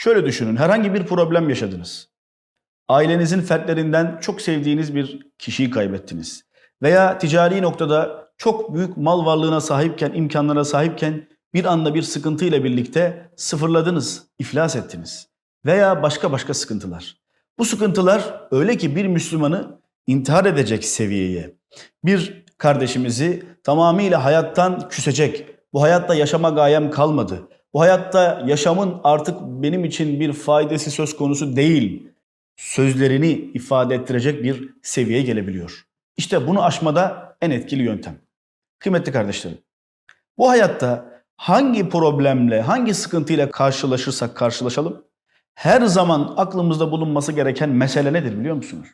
Şöyle düşünün, herhangi bir problem yaşadınız. Ailenizin fertlerinden çok sevdiğiniz bir kişiyi kaybettiniz. Veya ticari noktada çok büyük mal varlığına sahipken, imkanlara sahipken bir anda bir sıkıntıyla birlikte sıfırladınız, iflas ettiniz. Veya başka başka sıkıntılar. Bu sıkıntılar öyle ki bir Müslümanı intihar edecek seviyeye, bir kardeşimizi tamamıyla hayattan küsecek, bu hayatta yaşama gayem kalmadı, bu hayatta yaşamın artık benim için bir faydası söz konusu değil, sözlerini ifade ettirecek bir seviyeye gelebiliyor. İşte bunu aşmada en etkili yöntem. Kıymetli kardeşlerim, bu hayatta hangi problemle, hangi sıkıntıyla karşılaşırsak karşılaşalım, her zaman aklımızda bulunması gereken mesele nedir biliyor musunuz?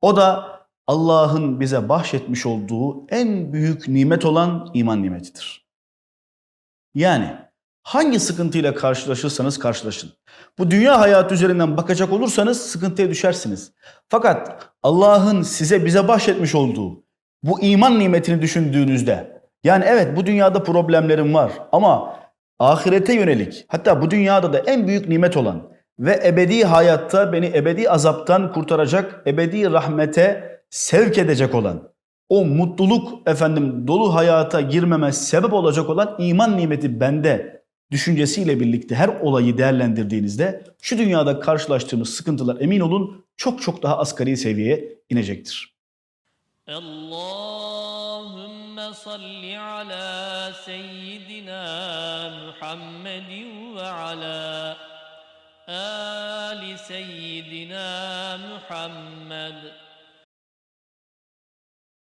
O da Allah'ın bize bahşetmiş olduğu en büyük nimet olan iman nimetidir. Yani hangi sıkıntıyla karşılaşırsanız karşılaşın. Bu dünya hayatı üzerinden bakacak olursanız sıkıntıya düşersiniz. Fakat Allah'ın size bize bahşetmiş olduğu bu iman nimetini düşündüğünüzde yani evet bu dünyada problemlerim var ama ahirete yönelik hatta bu dünyada da en büyük nimet olan ve ebedi hayatta beni ebedi azaptan kurtaracak, ebedi rahmete sevk edecek olan o mutluluk efendim dolu hayata girmeme sebep olacak olan iman nimeti bende düşüncesiyle birlikte her olayı değerlendirdiğinizde şu dünyada karşılaştığımız sıkıntılar emin olun çok çok daha asgari seviyeye inecektir. Allahümme salli ala seyyidina Muhammedin ve ala ali seyyidina Muhammed.